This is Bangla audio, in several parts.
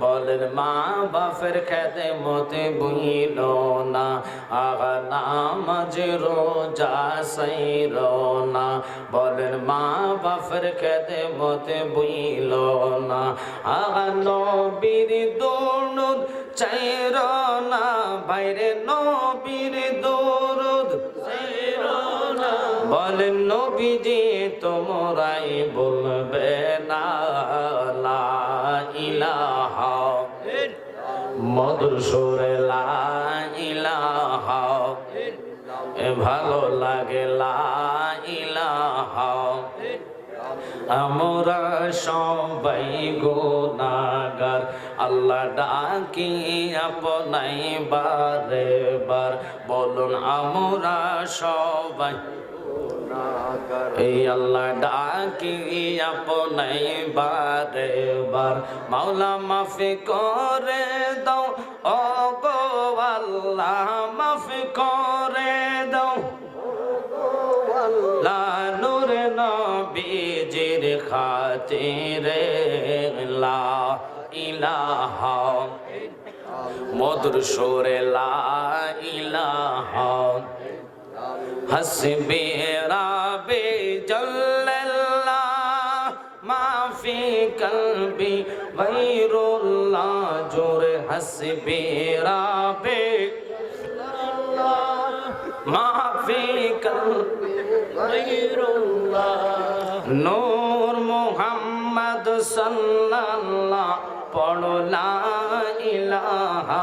বলেন, মা বাপের খেতে মতে বুইল না আগা নামাজ রোজা সাইর না। বলেন, মা বাপের খেতে মতে বুইল না আগা নবীর দৌড় চাইর না, বাইরে নবীর দৌড় বলেন, নবীজি তোমরাই বলবে মধুর সুরে এ ভালো লাগে আমরা সবাই গোনাগার আল্লাহ ডাকি আপনাই বারে বার বলুন, আমরা সবাই এই আল্লাহ, ডাকি আপনাই বারে বার মাওলা মাফি করে দাও ও গো আল্লাহ মাফি করে দাও। লানুর নবীজির খাতিরে লা ইলাহা। মধুর সুরে লা ইলাহা। হাসবি রাবে জল্লাল্লাহ, মাফি কলবি গৈরুল্লাহ জোরে হাসবি রাবে মাফি কলবি গৈরুল্লাহ নূর মুহাম্মদ সাল্লাল্লাহ পড়লা ইলাহা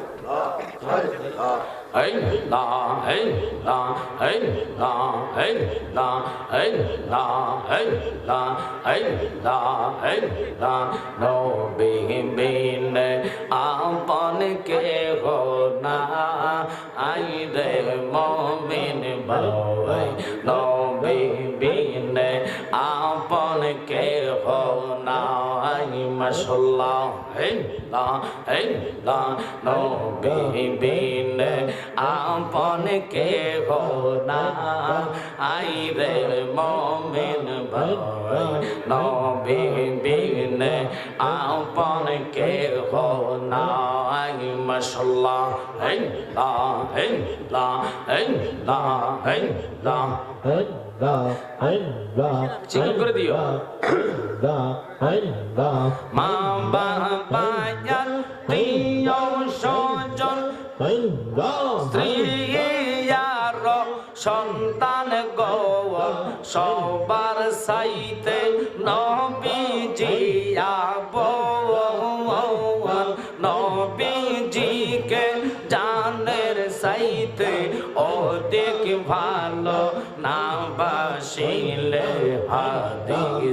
Hey, la, hey, la, hey, la, no being আপন কে হো না আই রে মমিন ভাই নবী বিন আপন কে হো না মাশাল্লাহ হে লা হে লা নবী বিন আপন কে হো না আই রে মমিন ভাই নবী বিন আপন কে হো না মাশাল্লাহ হে লা হে লা হে লা হে লা চিকন করে দিও মা বাবা প্রিয় স্বজন স্ত্রী সন্তান গো সবার সাইতে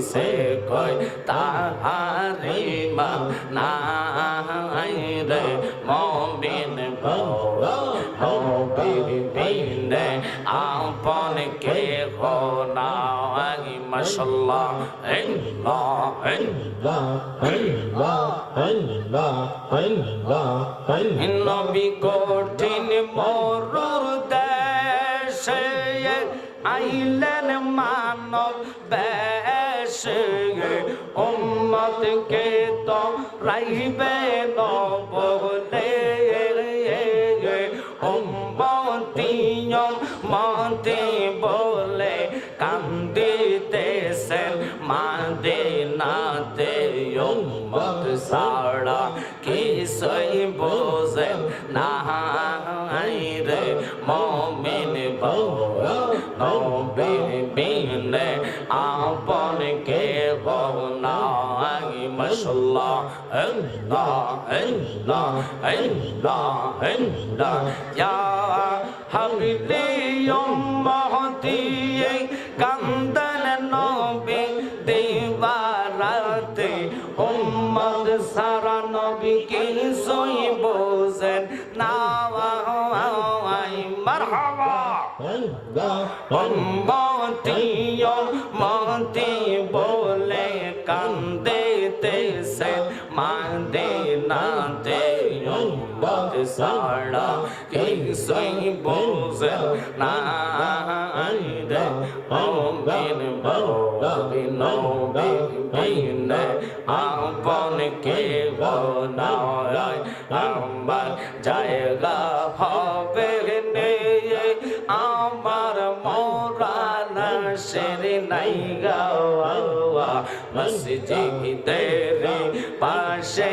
হাদিসে কয় তাহারি মা নাই রে মমিন হবিন আপন কে হো নাই মাশাল্লাহ ইল্লাহ নবী কঠিন মরুর দেশে আইলেন মানব রাইবে নবলে উম্মতিয়ম মতে বলে কান্দিতেছেন মাদিনাতে উম্মত সারা কিছুই বোঝেন না রে মমিন বউ নবী বিনে আপন কে মশাল্লাহ আল্লাহ আল্লাহ আল্লাহ আল্লাহ। ইয়া হাবিলি উম্মতি কান্দন নবী দেওয়ারাতে উম্মত সারা নবী কি কিছুই বোঝেন? না মারহাবা। মতি বোঝেন না রে অমিন ববি নবী বিনে আপন কে বনায় আমার জায়গা হবে নে আমার মোরানা শের নাই গাওয়া মসজিদের পাশে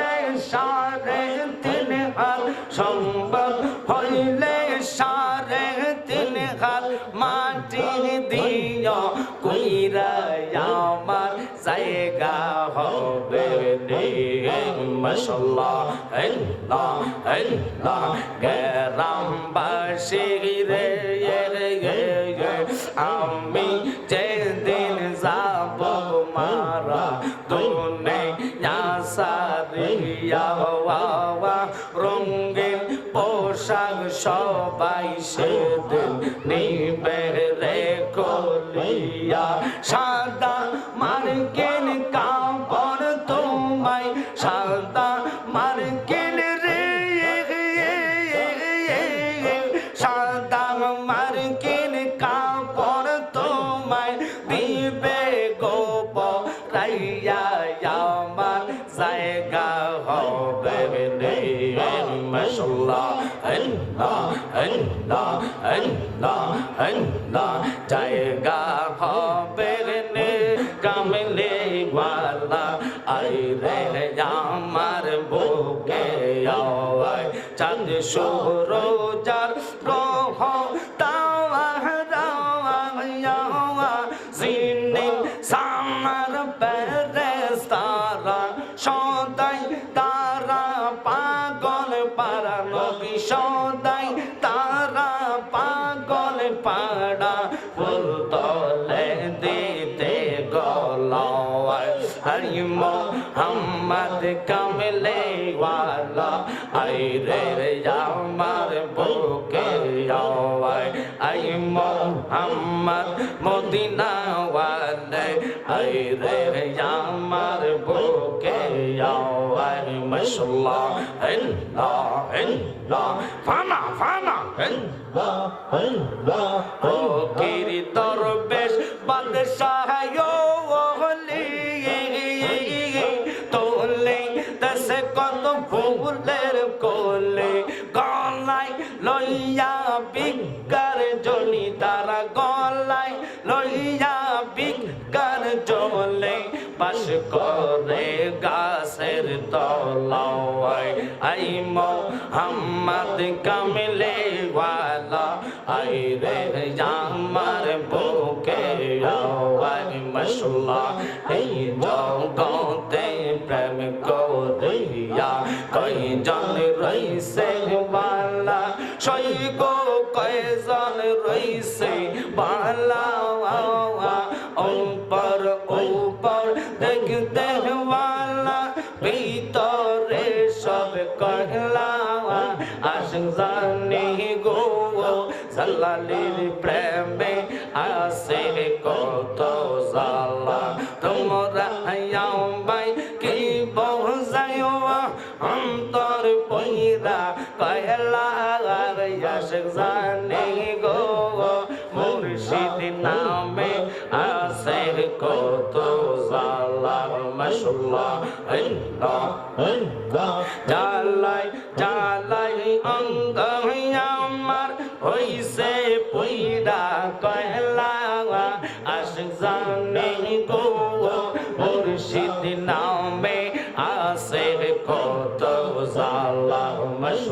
মাটি দিও কইরা আমার জায়গা হবে মাশাল্লাহ আল্লাহ আল্লাহ, গ্রামবাসী রে আমি যেদিন যাব মারা দুনে সারিয়া মাশাল্লাহ আল্লাহ আল্লাহ আল্লাহ আল্লাহ। জায়গা হবে রে কামলে ওয়ালা, আই রে আমার বুকে শুরো রহ মোহাম্মদ মদিনা ওয়ালা আই রে আমার বুকে আওয়ায় মাশাল্লাহ আল্লাহ আল্লাহ, ফানা ফানা ও গিরি দরবেশ, বাদশাহ হলি তোলে, দশ কত ফুলের কোলে, গলায় লইয়া বিজ্ঞার করে গাছের তলায়। আই মোহাম্মদ কামলে ওয়ালা, আই রে আমার বুকে আওয়াজ মশলা এই জগতে প্রেম করিয়া কই জন রইছে বালা? সই গো কয়জন রইছে বালা? জানি গো, জালালির প্রেমে আসে কত জালা তোমরা আমায় কি বোঝাইও অন্তর পইরা কয়লা আশিক জানি গো, মুর্শিদ নামে আসে কত জালা মাশাল্লাহ আল্লাহ জালাই জালাই।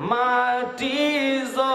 মাটি দে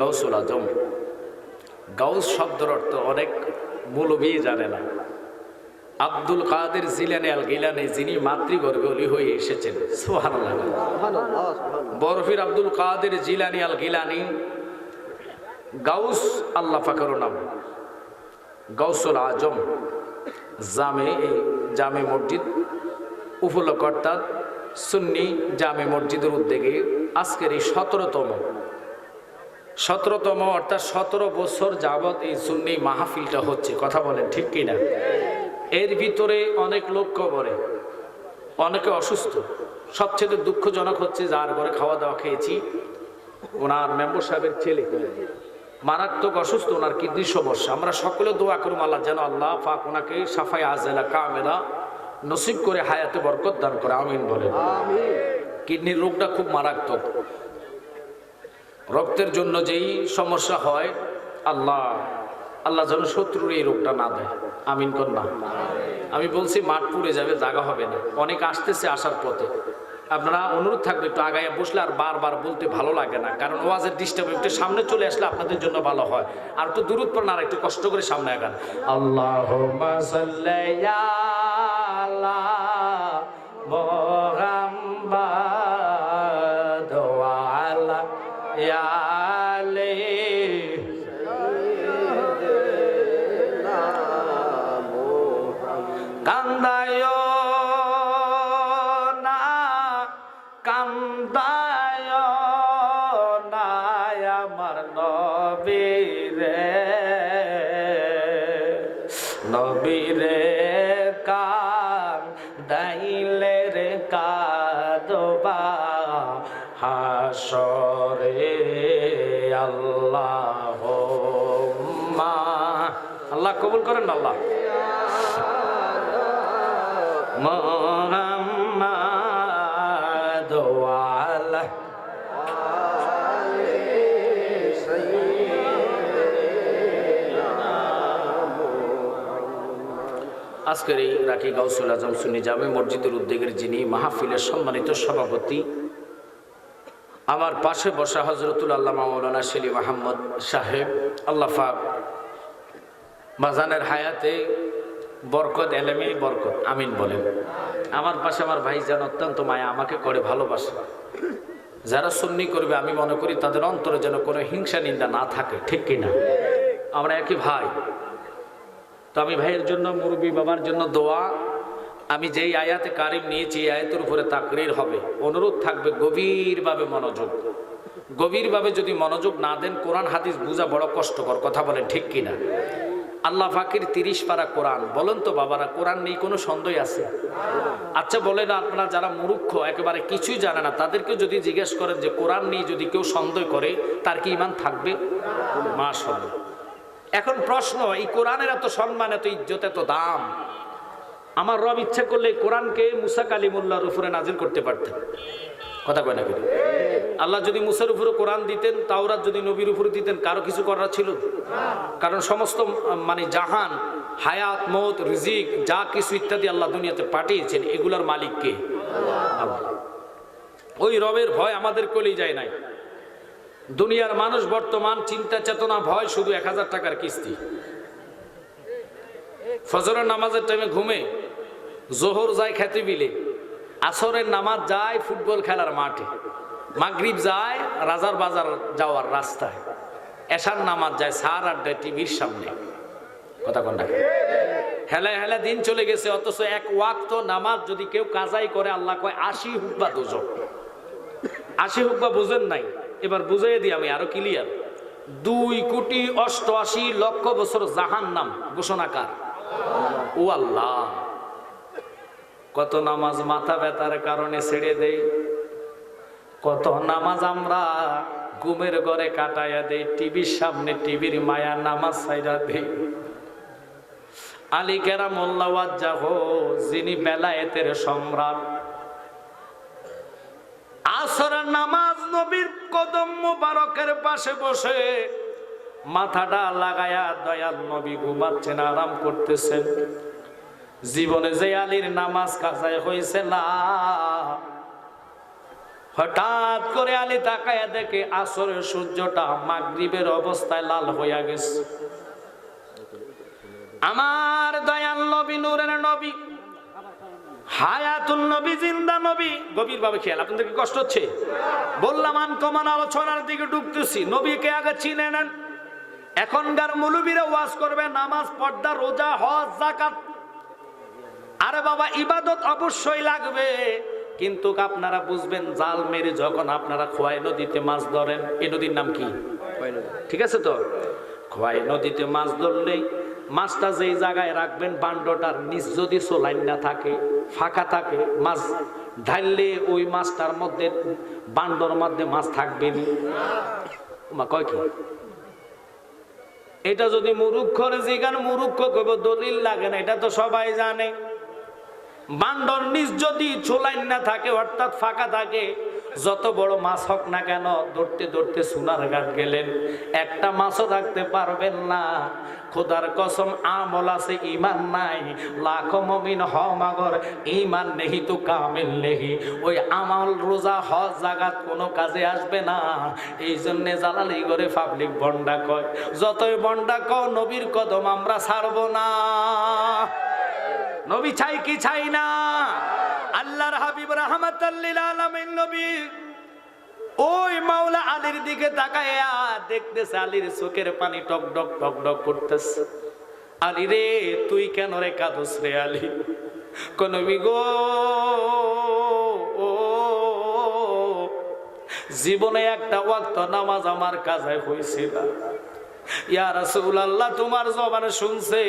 গাউসুল আজম গাউস অর্থ অনেক জানে না। আব্দুল কাদের আল যিনি মাতৃগর্ভে অলি হয়ে এসেছেন বরফির আব্দুল কাদের জিলানি আল গিলানি গাউস আল্লাহ ফাকর নাম। গাউসুল আজম জামে জামে মসজিদ উপলক্ষ অর্থাৎ সুন্নি জামে মসজিদের উদ্যোগে আজকের এই সতেরোতম। সতেরোতম অর্থাৎ সতেরো বছর যাবৎ এই সুন্নি মাহফিলটা হচ্ছে। কথা বলেন ঠিক কিনা? এর ভিতরে অনেক লোক কবরে, অনেকে অসুস্থ। সবচেয়ে দুঃখজনক হচ্ছে যার ঘরে খাওয়া দাওয়া খেয়েছি, ওনার মেম্বর সাহেবের ছেলে। মারাত্মক অসুস্থ, ওনার কিডনির সমস্যা। আমরা সকলে দোয়া করুম আল্লাহ যেন আল্লাহ পাক ওনাকে সাফাই আজেলা, কামেলা নসিব করে হায়াতে বরকত দান করে। আমিন বলে কিডনির রোগটা খুব মারাত্মক। রক্তের জন্য যেই সমস্যা হয়, আল্লাহ আল্লাহ যেন শত্রুর এই রোগটা না দেয়। আমিন না আমি বলছি, মাঠ পুড়ে যাবে জায়গা হবে না। অনেক আসতেছে আসার পথে। আপনারা অনুরোধ থাকবে, একটু আগায় বসলে আর বারবার বলতে ভালো লাগে না। কারণ ওয়াজের ডিস্টার্ব একটু সামনে চলে আসলে আপনাদের জন্য ভালো হয়। আর একটু দূরত পর না একটু কষ্ট করে সামনে আগান। আল্লাহ আল্লাহ কবুল করেন আল্লাহ? আজকের এই রাখি গাউসুল আজম সুন্নি জামে মসজিদের উদ্যোগের যিনি মাহফিলের সম্মানিত সভাপতি, আমার পাশে বসা হজরতুল আল্লাহ মৌলানা সেলি মাহমদ সাহেব, আল্লাহ ফাক বাজানের হায়াতে বরকত এলেমে বরকত, আমিন বলেন। আমার পাশে আমার ভাইজান অত্যন্ত মায়া, আমাকে করে ভালোবাসে। যারা সুন্নি করবে, আমি মনে করি তাদের অন্তরে যেন কোনো হিংসা নিন্দা না থাকে, ঠিক কিনা আমরা একই ভাই। তো আমি ভাইয়ের জন্য, মুরব্বী বাবার জন্য দোয়া। আমি যেই আয়াতে কারিম নিয়েছি, এই আয়াতের উপরে তাকরির হবে। অনুরোধ থাকবে গভীরভাবে মনোযোগ। গভীরভাবে যদি মনোযোগ না দেন, কোরআন হাদিস বোঝা বড় কষ্টকর, কথা বলেন ঠিক কিনা আল্লাহ ফাকির তিরিশ পারা কোরআন। বলেন তো বাবারা, কোরআন নেই কোনো সন্দেহ আছে? আচ্ছা বলেন আপনারা যারা মুরুক্ষ একেবারে কিছুই জানে না তাদেরকে যদি জিজ্ঞেস করেন যে কোরআন নিয়ে যদি কেউ সন্দেহ করে, তার কি ইমান থাকবে? মা এখন প্রশ্ন, এই কোরআনের এত সম্মান, এত ইজ্জত, এত দাম, আমার রব ইচ্ছা করলে কোরআনকে মুসা কালিমুল্লাহর উপরে নাজিল করতে পারতেন। কথা কয় না আল্লাহ যদি মুসার উপরে কোরআন দিতেন, তাওরাত যদি নবীর উপরে দিতেন, কারও কিছু করার ছিল? কারণ সমস্ত মানে জাহান, হায়াত, মত, রিজিক, যা কিছু ইত্যাদি আল্লাহ দুনিয়াতে পাঠিয়েছেন, এগুলার মালিককে ওই রবের ভয় আমাদের কলেই যায় নাই। দুনিয়ার মানুষ বর্তমান চিন্তা, চেতনা, ভয় শুধু এক হাজার টাকার কিস্তি। ফজরের নামাজের টাইমে ঘুমে, জোহর যায় খ্যাতি বিলে, আসরের নামাজ যায় ফুটবল খেলার মাঠে। মাগরিব যায়, রাজার বাজার যাওয়ার রাস্তায় এশার নামাজ যায়, সার আড্ডায় টিভির সামনে। কথা কন্যা হেলা হেলা দিন চলে গেছে, অথচ এক ওয়াক্ত নামাজ যদি কেউ কাজাই করে, আল্লাহ কয়, আশি হুকবা দুজন আশি হুকবা বুঝেন নাই? এবার বুঝাই দিই আমি আরও ক্লিয়ার দুই কোটি অষ্টআশি লক্ষ বছর জাহান নাম ঘোষণাকার ও আল্লাহ। কত নামাজ মাথা ব্যথার কারণে ছেড়ে দেই। কত নামাজ আমরা ঘুমের ঘরে কাটাইয়া দেই, টিভির সামনে টিভির মায়া নামাজ সাইরা দেই। আলী মোল্লাওয়াজ যাহ যিনি বেলায়েতের সম্রাট। আসরের নামাজ নবীর কদম মুবারকের পাশে বসে মাথাটা লাগায়া দয়াল নবী ঘুমাচ্ছেন, আরাম করতেছেন। জীবনে যে আলীর নামাজ কাজায় হয়েছে না হঠাৎ করে আলী তাকায়া দেখে আসরের সূর্যটা মাগরিবের অবস্থায় লাল হইয়া গেছে। আমার দয়াল নবী, নূরের নবী নবী, জিন্দা নবী খেয়াল কষ্ট বললাম দিকে ঢুকতেছি, নবীকে আগে চিনে নেন। এখনকার করবে, নামাজ, পর্দা, রোজা, হজ জাকাত আরে বাবা, ইবাদত অবশ্যই লাগবে। কিন্তু আপনারা বুঝবেন জাল মেরে যখন আপনারা খোয়াই নদীতে মাছ ধরেন এই নদীর নাম কি? ঠিক আছে তো? খোয়াই নদীতে মাছ ধরলেই মাছটা যেই জায়গায় রাখবেন বান্ডটার নিচ যদি সোলাইন না থাকে ফাঁকা থাকে মাছ ঢাললে ওই মাছটার মধ্যে বান্ডর মধ্যে মাছ থাকবে নি কয় কি? এটা যদি মুরুক্ষর যেখানে মুরুক্ষ কইব দলিল লাগে না এটা তো সবাই জানে। বান্দর নিজ যদি চোলাইন না থাকে, অর্থাৎ ফাঁকা থাকে, যত বড় মাছ হোক না কেন দৌড়তে দৌড়তে সোনার ঘাট গেলেন। একটা মাছও থাকতে পারবেন না। খোদার কসম, আমল আছে ইমান নাই। লাখ মমিন হমাগর ইমান নেহি তো কামিল নেহি। ওই আমল রোজা হজ জাগাত কোনো কাজে আসবে না। এই জন্যে জালালি করে পাবলিক বন্ডা কয়, যতই বন্ডা কও, নবীর কদম আমরা ছাড়বো না। নবী চাই কি চাই না? আল্লাহর হাবিব রহমাতাল্লিল আলামিন নবী। ওই মাওলা আলীর দিকে তাকায়া দেখতেছে আলীর চোখের পানি টক ডক টক ডক করতেছে। আলী রে, তুই কেন রে কাঁদস রে আলী? কোন গো জীবনে একটা ওয়াক্ত নামাজ আমার কাজায় হয়েছিল ইয়ার ইয়া রাসূলুল্লাহ, তোমার জবানে শুনছে।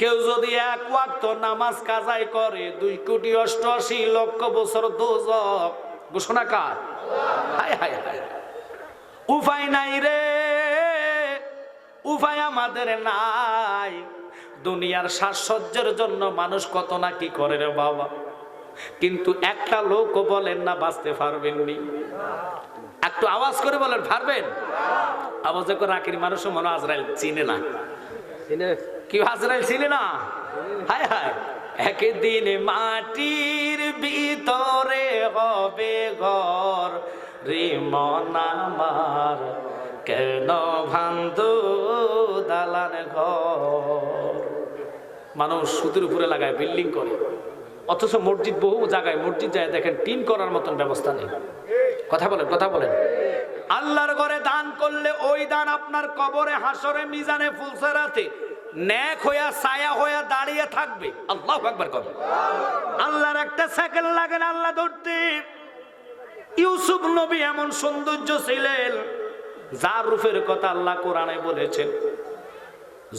কেউ যদি এক ওয়াক্ত নামাজ কাজাই করে, দুই কোটি অষ্টআশি লক্ষ বছর দোজক। ঘোষণা কার? উপায় নাই রে, উপায় আমাদের নাই। দুনিয়ার সাজসজ্জের জন্য মানুষ কত না কি করে রে বাবা। কিন্তু একটা লোকও বলেন না, বাঁচতে পারবেননি একটু আওয়াজ করে বলেন, পারবেন? আওয়াজ করে রাখির মানুষও মনে আজরাইল চিনে না। কি হাজরাইল ছিলে না? হায় হায়। একদিন মাটির ভিতরে হবে ঘর। রে মন আমার কেন ভান্ত দালান ঘর? মানুষ সুদের উপরে লাগায় বিল্ডিং করে। অথচ মসজিদ বহু জায়গায়, মসজিদ যায় দেখেন, টিন করার মতন ব্যবস্থা নেই। কথা বলেন কথা বলেন। আল্লাহর ঘরে দান করলে ওই দান আপনার কবরে, হাসরে, মিজানে, ফুলসেরাতে ন্যাক হইয়া, ছায়া হইয়া দাঁড়িয়ে থাকবে। আল্লাহ একবার কবে? আল্লাহর একটা সেকেন্ড লাগে আল্লাহ ধরতে। ইউসুফ নবী এমন সৌন্দর্য ছিলেন, যার রূপের কথা আল্লাহ কোরআনে বলেছেন।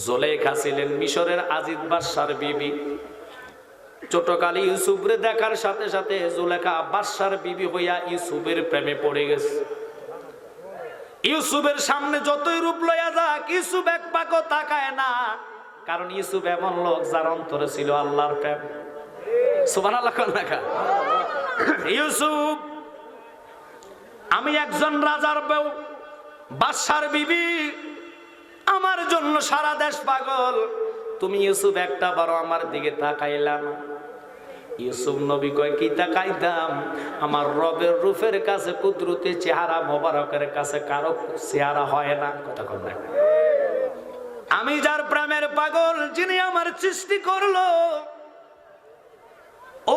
জোলেখা ছিলেন মিশরের আজিদ বাদশার বিবি। ছোটকালে ইউসুফরে দেখার সাথে সাথে জোলেখা বাদশার বিবি হইয়া ইউসুফের প্রেমে পড়ে গেছে। ইউসুফের সামনে যতই রূপ লইয়া যাক, ইউসুফ এক পাকও তাকায় না। কারণ ইউসুফ এমন লোক যার অন্তরে ছিল আল্লাহর প্রেম। সুবান আল্লাহ ইউসুফ, আমি একজন রাজার বউ, বাদশার বিবি। আমার জন্য সারা দেশ পাগল। তুমি ইউসুফ একটা বারো আমার দিকে তাকাইলা না। ইউসুফ নবী কয়, কি তাকাইতাম? আমার রবের রূপের কাছে, কুদরতে চেহারা মোবারকের কাছে কারও চেহারা হয় না। কথা কর না। আমি যার প্রেমের পাগল, যিনি আমার সৃষ্টি করল,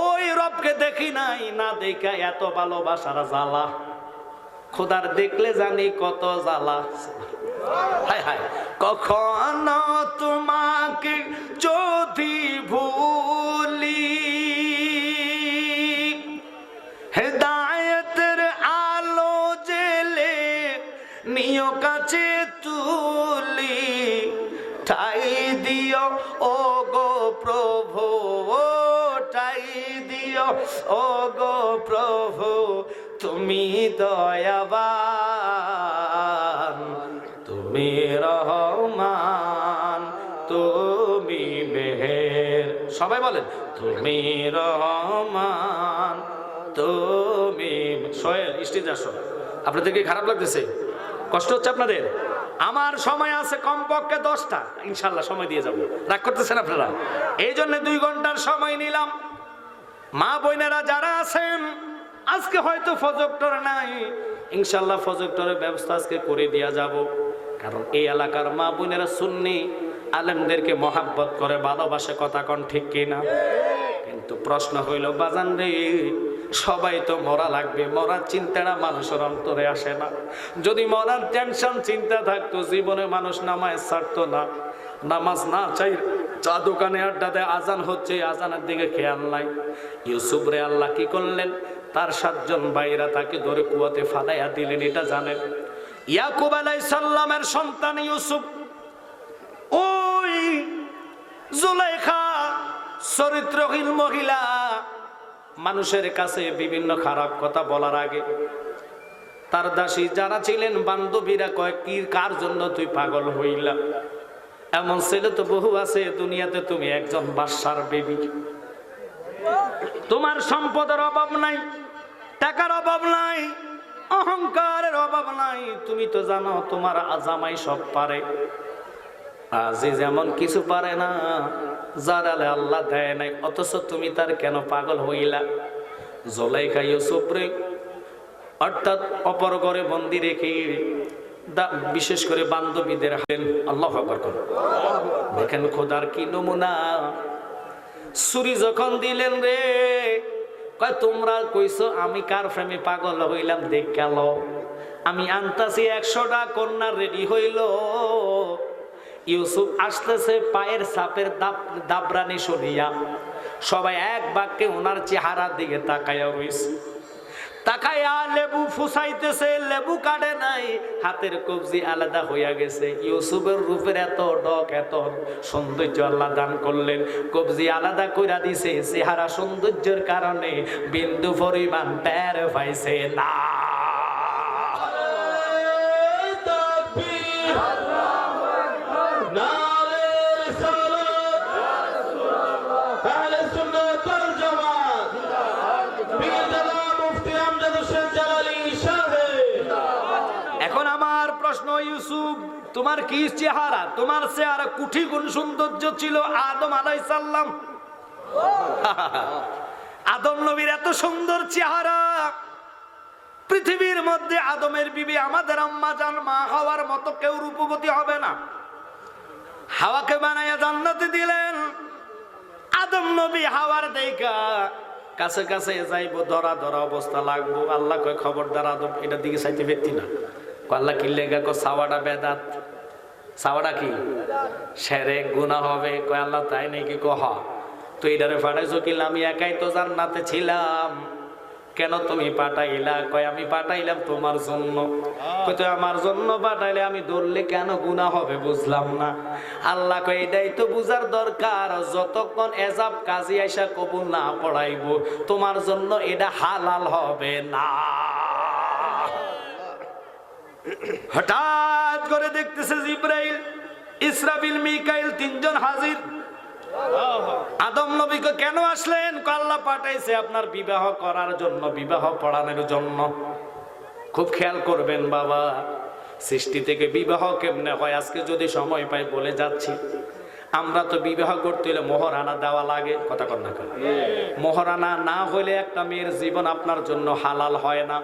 ওই রবকে দেখি নাই, না দেখা এত ভালোবাসার জ্বালা। খোদার দেখলে জানি কত জ্বালা। হায় হায়, কখনো তোমাকে যদি ভুলি ও গো প্রভু, তুমি দয়াবান, তুমি রহমান, তুমি মেহের, সবাই বলেন, তুমি রহমান, তুমি সোহেল, স্টেজ আসো। আপনাদের কি খারাপ লাগতেছে? কষ্ট হচ্ছে আপনাদের? আমার সময় আছে কমপক্ষে দশটা। ইনশাল্লাহ সময় দিয়ে যাব। রাগ করতেছেন আপনারা? এই জন্য দুই ঘণ্টার সময় নিলাম। মা বোনেরা যারা আছেন, আজকে হয়তো ফজক্টর নাই। ইনশাল্লাহ ফজক্টরের ব্যবস্থা আজকে করে দেওয়া যাব। কারণ এই এলাকার মা বোনেরা সুন্নি, আলেমদেরকে মহাব্বত করে, ভালোবাসে, কথা কন ঠিক কিনা? কিন্তু প্রশ্ন হইল, বাজান রে, সবাই তো মরা লাগবে, মরার চিন্তাটা মানুষের অন্তরে আসে না। যদি মরার টেনশন চিন্তা থাকতো, জীবনে মানুষ নামায় ছাড়তো না। নামাজ না চাই চা দোকানে আড্ডা দেয় আজান হচ্ছে আজানের দিকে খেয়াল নাই। ইউসুফ রে আল্লাহ কি করলেন? তার সাতজন ভাইরা তাকে ধরে কুয়াতে ফালাইয়া দিলেন, এটা জানেন। ইয়াকুব আলাই সাল্লামের সন্তান ইউসুফ। ওই জুলাইখা চরিত্রহীন মহিলা, মানুষের কাছে বিভিন্ন খারাপ কথা বলার আগে তার দাসী যারা ছিলেন, বান্ধবীরা কয়, কি, কার জন্য তুই পাগল হইলা? এমন ছেলে তো বহু আছে, দুনিয়াতে তুমি একজন বাদশার বেবি তোমার সম্পদের অভাব নাই, টাকার অভাব নাই, অহংকারের অভাব নাই। তুমি তো জানো, তোমার আজামাই সব পারে। আজি যেমন কিছু পারে না, যার আলে আল্লাহ দেয় নাই, অথচ তুমি তার কেন পাগল হইলা? জলাইখা ইউসুফরে অর্থাৎ অপর ঘরে বন্দি রেখে বিশেষ করে বান্ধবীদের হাতেন। আল্লাহ দেখেন খোদার কি নমুনা। ছুরি যখন দিলেন রে, কয়, তোমরা কইছো আমি কার ফ্রেমে পাগল হইলাম, দেখ গেল আমি আনতাছি একশোটা কন্যা রেডি হইল। ইউসুফ আসতেছে পায়ের সাপের দাব দাবরানি সরিয়া সবাই এক বাক্যে ওনার চেহারার দিকে তাকাইয়া রইছে। তাকাইয়া লেবু ফুসাইতেছে, লেবু কাটে নাই, হাতের কবজি আলাদা হইয়া গেছে। ইউসুফের রূপের এত ডক, এত সৌন্দর্য আল্লাহ দান করলেন। কবজি আলাদা কইরা দিছে, চেহারা সৌন্দর্যের কারণে বিন্দু পরিমাণ টের পাইছে না। ইউসুফ, তোমার কি চেহারা? তোমার চেহারা কুঠি গুণ সৌন্দর্য ছিল আদম আলাইসাল্লাম আদম নবীর এত সুন্দর চেহারা। পৃথিবীর মধ্যে আদমের বিবি আমাদের আম্মা জান, মা হওয়ার মতো কেউ রূপবতী হবে না। হাওয়াকে বানাইয়া জান্নাতে দিলেন। আদম নবী হাওয়ার দেখা কাছে কাছে যাইব, ধরা ধরা অবস্থা লাগবো। আল্লাহ কয়, খবরদার আদম এটা দিকে চাইতে ব্যক্তি না। আল্লাহ কি লেগা কয় সাওয়াটা বেদাত। সাওয়াটা কি? সেরে গুণা হবে। কয়, আল্লাহ, তাই নাকি কহ তো এটারে ফাটাইছো কি? আমি একাই তো জান্নাতে ছিলাম। কেন তুমি পাঠাইলা? কয়, আমি পাঠাইলাম তোমার জন্য। কয় তুই আমার জন্য পাঠাইলে আমি ধরলে কেন গুণা হবে? বুঝলাম না। আল্লাহ, কয়, এটাই তো বুঝার দরকার। যতক্ষণ এজাব কাজী আইসা কবুল না পড়াইব, তোমার জন্য এটা হালাল হবে না। হঠাৎ করে দেখতেছে জিব্রাইল ইসরাফিল মিকাইল তিনজন হাজির। আদম নবীকে কেন আসলেন? কয় আল্লাহ পাঠাইছে আপনার বিবাহ করার জন্য বিবাহ পড়ানোর জন্য। খুব খেয়াল করবেন বাবা সৃষ্টি থেকে বিবাহ কেমনে হয়? আজকে যদি সময় পাই বলে যাচ্ছি। আমরা তো বিবাহ করতে হলে মোহরানা দেওয়া লাগে। কথা কর না কেন? মোহরানা না হলে একটা মেয়ের জীবন আপনার জন্য হালাল হয় না।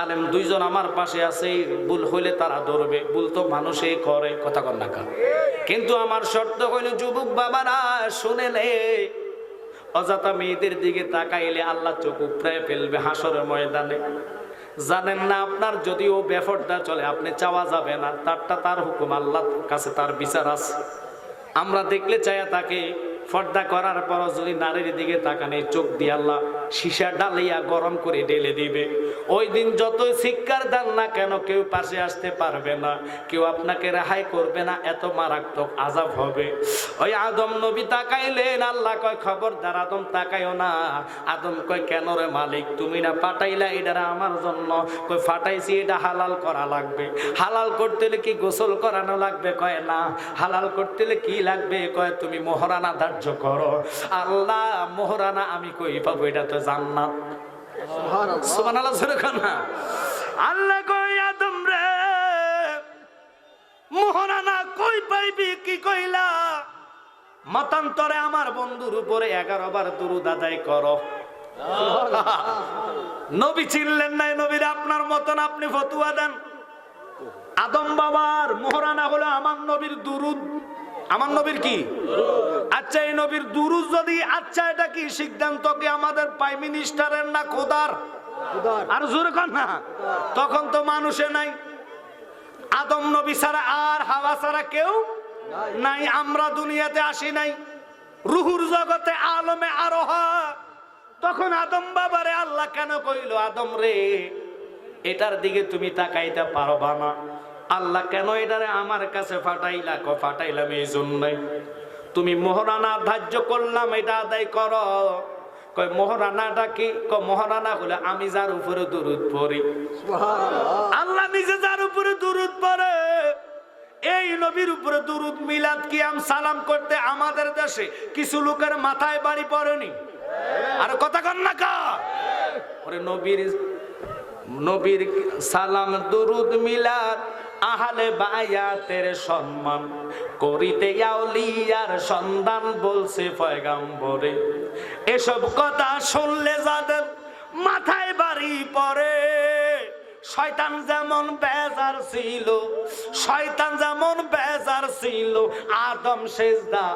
আলেম দুইজন আমার পাশে আছে, ভুল হইলে তারা ধরবে। ভুল তো মানুষই করে, কথা কর না কেন? কিন্তু আমার শর্ত হইল, যুবক বাবারা, শুনে নে। অযথা মেয়েদের দিকে তাকাইলে আল্লাহ চোখ উপড়ায় ফেলবে হাসরের ময়দানে। জানেন না আপনার যদিও বেফরটা চলে, আপনি চাওয়া যাবে না। তারটা তার হুকুম, আল্লাহর কাছে তার বিচার আছে। আমরা দেখলে চাইয়া তাকে ফর্দা করার পর যদি নারীর দিকে তাকানে চোখ দিয়ে আল্লাহ সীসা ডালিয়া গরম করে ঢেলে দিবে। ওই দিন যতই শিক্ষার দান না কেন কেউ পাশে আসতে পারবে না। কেউ আপনাকে রেহাই করবে না, এত মারাত্মক আজাব হবে। ওই আদম নবী তাকাইলেন, আল্লাহ কয়, খবরদার আদম তাকাইও না। আদম কয়, কেন রে মালিক, তুমি না পাঠাইলা, এটা আমার জন্য। কই ফাটাইছি, এটা হালাল করা লাগবে। হালাল করতে হলে কি গোসল করানো লাগবে? কয়, না। হালাল করতে হলে কি লাগবে? কয়, তুমি মোহরানা ধার্য করো। আল্লাহ, মোহরানা আমি কই পাবো? এটা তো জান্নাত। সুবহানাল্লাহ। জোরে না। আল্লাহ কই আদম রে মোহরানা কই পাইবি কি কইলা? মতান্তরে আমার বন্ধুর উপরে এগারো বার দুরুদ আদায় করো। নবী চিনলেন নাই নবীর আপনার মতন আপনি ফতুয়া দেন। আদম বাবার মোহরানা হলো আমার নবীর দুরুদ। আমার নবীর কি? আচ্ছা এই নবীর দুরুদ যদি আচ্ছা এটা কি সিদ্ধান্ত কি আমাদের প্রাইম মিনিস্টারের না খোদার? আর জোরে কর না। তখন তো মানুষে নাই। আদম নবী ছাড়া আর হাওয়া ছাড়া কেউ নাই। আমরা দুনিয়াতে আসি নাই। রুহুর জগতে আলমে আরোহা। তখন আদম বাবারে আল্লাহ কেন কইল আদম রে এটার দিকে তুমি তাকাইতে পারবা না। আল্লাহ কেন এটারে আমার কাছে ফাটাইলা? ক ফাটাইলাম এই জন্যই। তুমি মোহরানা ধার্য করলাম এটা আদায় করো। কয় মোহরানাটা কি? ক মোহরানা হলে আমি যার উপরে দুরুদ পড়ি। আল্লাহ নিজে যার উপরে দুরুদ পড়ে। এই নবীর উপরে দুরুদ মিলাদ কিয়াম সালাম করতে আমাদের দেশে কিছু লোকের মাথায় বাড়ি পড়েনি। আর কথা কন না কা। ওরে নবীর নবীর সালাম দুরুদ মিলাদ আহলে বায়াতের সম্মান। করিতে আউলিয়ার সন্ধান বলছে পয়গাম্বরে, এসব কথা শুনলে যাদের মাথায় বাড়ি পড়ে। শয়তান যেমন বেজার ছিল, শয়তান যেমন বেজার ছিল, আদম সেজদা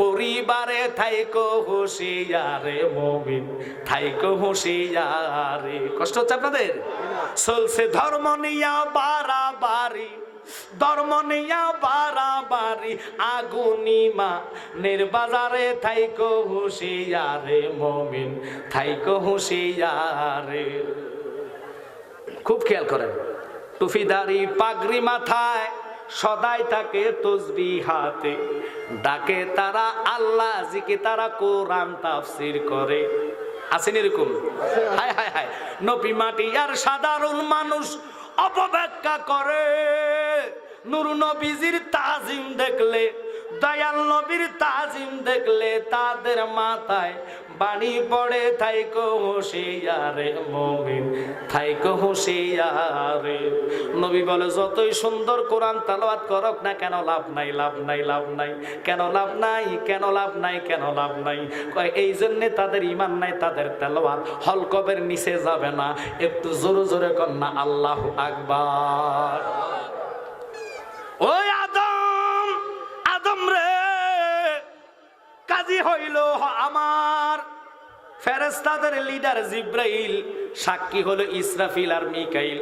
করিবারে থাইকো হুশিয়ারে, মমিন থাইকো হুশিয়ারে। কষ্ট হচ্ছে আপনাদের? চলছে ধর্ম নিয়া বাড়াবাড়ি, ধর্ম নিয়া বাড়াবাড়ি আগুনিমা নির্বাজারে থাইকো হুশিয়ারে, মমিন থাইকো হুশিয়ারে। খুব খেয়াল করেন। টুফিদারি পাগড়ি মাথায়, সদাই থাকে তসবি হাতে। ডাকে তারা আল্লাহ জিকে তারা কোরআন তাফসির করে। আসেন এরকম? হায় হায় হায়। নবী মাটি আর সাধারণ মানুষ অপব্যাখ্যা করে। নুর নবীজির তাজিম দেখলে, দয়াল নবীর তাজিম দেখলে তাদের মাথায় বাড়ি পড়ে, থাইকো হুশিয়ারে মমিন, থাইকো হুশিয়ারে নবী বলে, যতই সুন্দর কোরআন তালাওয়াত করক না কেন লাভ নাই লাভ নাই লাভ নাই। কেন লাভ নাই, কেন লাভ নাই, কেন লাভ নাই? এই জন্যে তাদের ইমান নাই, তাদের তেলাওয়াত হলকবের নিচে যাবে না। একটু জোরে জোরে কর না, আল্লাহ আকবার। ওই কাজী হইল আমার। ফেরেস্তাদের লিডার জিব্রাইল সাক্ষী হলো ইসরাফিল আর মিকাইল।